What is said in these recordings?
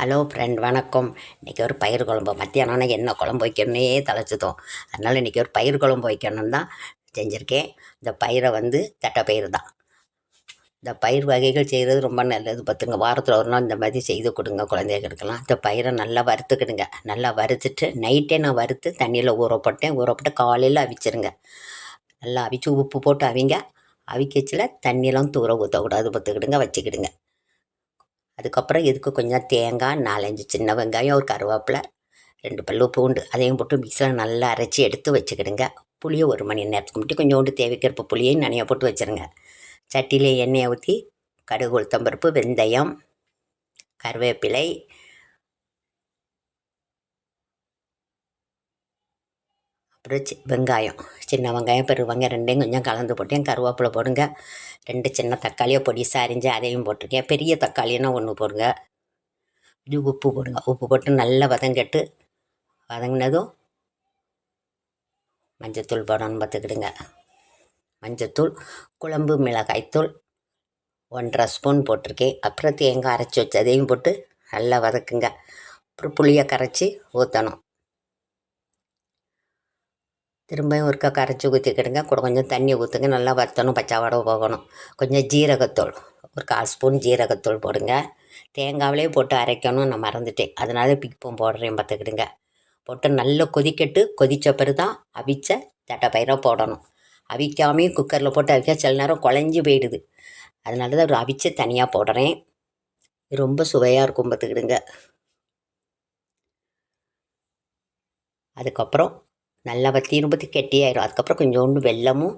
Hello friend வணக்கம். இன்றைக்கி ஒரு பயிர் குழம்பு. மத்தியானம்னா என்ன குழம்பு வைக்கணுன்னே தலைச்சுதோம். அதனால் இன்றைக்கி ஒரு பயிர் குழம்பு வைக்கணும்னு தான் செஞ்சுருக்கேன். இந்த பயிரை வந்து தட்டைப்பயிறு தான். இந்த பயிர் வகைகள் செய்கிறது ரொம்ப நல்லது. பார்த்துங்க வாரத்தில் ஒரு நாள் இந்த மாதிரி செய்து கொடுங்க குழந்தைகளுக்கெல்லாம். இந்த பயிரை நல்லா வறுத்துக்கிடுங்க. நல்லா வறுத்துட்டு நைட்டே நான் வறுத்து தண்ணியில் ஊற போட்டேன். காலையில் அவிச்சிருங்க. நல்லா அவிச்சு உப்பு போட்டு அவிங்க. அவிக்கச்சில் தண்ணியெல்லாம் தூர ஊற்றக்கூடாது பார்த்துக்கிடுங்க வச்சுக்கிடுங்க. அதுக்கப்புறம் இதுக்கு கொஞ்சம் தேங்காய் நாலஞ்சு சின்ன வெங்காயம் ஒரு கருவேப்பிலை ரெண்டு பல்லு பூண்டு அதையும் போட்டு மிக்சியில் நல்லா அரைச்சி எடுத்து வச்சுக்கிடுங்க. புளியை ஒரு மணி நேரத்துக்கு மட்டும் கொஞ்சோண்டு தேவைக்கிறப்ப புளியையும் நனைய போட்டு வச்சுருங்க. சட்டியில் எண்ணெயை ஊற்றி கடுகு உளுத்தம்பருப்பு வெந்தயம் கருவேப்பிலை அப்புறம் சி வெங்காயம். சின்ன வெங்காயம் பெரு வெங்காயம் ரெண்டையும் கொஞ்சம் கலந்து போட்டேன் கருவேப்பிலை போடுங்க. ரெண்டு சின்ன தக்காளியை பொடிசாக அரிஞ்சு அதையும் போட்டிருக்கேன் பெரிய தக்காளின்னா ஒன்று போடுங்க. இது உப்பு போடுங்க. உப்பு போட்டு நல்லா வதங்கட்டு வதங்கினதும் மஞ்சத்தூள் போடணும் பார்த்துக்கிடுங்க. மஞ்சத்தூள் குழம்பு மிளகாய்த்தூள் ஒன்றரை ஸ்பூன் போட்டிருக்கேன். அப்புறம் தேங்காய் அரைச்சி வச்சு அதையும் போட்டு நல்லா வதக்குங்க. அப்புறம் புளியை கரைச்சி ஊற்றணும் திரும்பியும் ஒருக்கா கரைச்சி ஊற்றிக்கிடுங்க கூட கொஞ்சம் தண்ணி ஊற்றுங்க நல்லா வற்றணும் பச்சை வடை போகணும். கொஞ்சம் ஜீரகத்தூள். ஒரு கால் ஸ்பூன் ஜீரகத்தூள் போடுங்க. தேங்காவிலே போட்டு அரைக்கணும். நான் மறந்துட்டேன். அதனால பிப்பம் போடுறேன். பார்த்துக்கிடுங்க. போட்டு நல்லா கொதிக்கட்டு. கொதித்த பிறகு தான் அவிச்ச தட்டைப்பயிரை போடணும். அவிக்காமையும் குக்கரில் போட்டு அவிக்க சில நேரம் குழஞ்சி போயிடுது. அதனால தான் ஒரு அவிச்சு தனியாக போடுறேன். ரொம்ப சுவையாக இருக்கும். பார்த்துக்கிடுங்க. அதுக்கப்புறம் நல்லா வத்தி இருபத்தி கெட்டியாயிரும். அதுக்கப்புறம் கொஞ்சோண்டு வெல்லமும்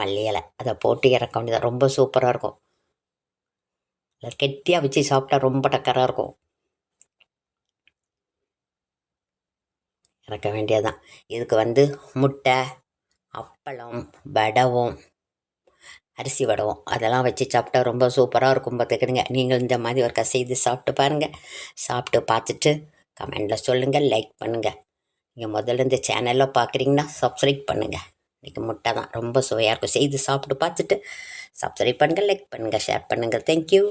மல்லி இலை. அதை போட்டு இறக்க வேண்டியது ரொம்ப சூப்பராக இருக்கும். அதை கெட்டியாக வச்சு சாப்பிட்டா ரொம்ப டக்கராக இருக்கும். இறக்க வேண்டியதுதான். இதுக்கு வந்து முட்டை அப்பளம் வடவும் அரிசி வடவும். அதெல்லாம் வச்சு சாப்பிட்டா ரொம்ப சூப்பராக இருக்கும் பார்த்துக்கிடுங்க நீங்கள் இந்த மாதிரி ஒருக்கா செய்து சாப்பிட்டு பாருங்கள் சாப்பிட்டு பார்த்துட்டு கமெண்டில் சொல்லுங்கள் லைக் பண்ணுங்கள் நீங்கள் முதல்ல இந்த சேனலில் பார்க்குறீங்கன்னா சப்ஸ்கிரைப் பண்ணுங்கள் இன்றைக்கி முட்டை தான். ரொம்ப சுவையாக இருக்கும். செய்து சாப்பிட்டு பார்த்துட்டு சப்ஸ்கிரைப் பண்ணுங்கள் லைக் பண்ணுங்கள் ஷேர் பண்ணுங்கள் தேங்க்யூ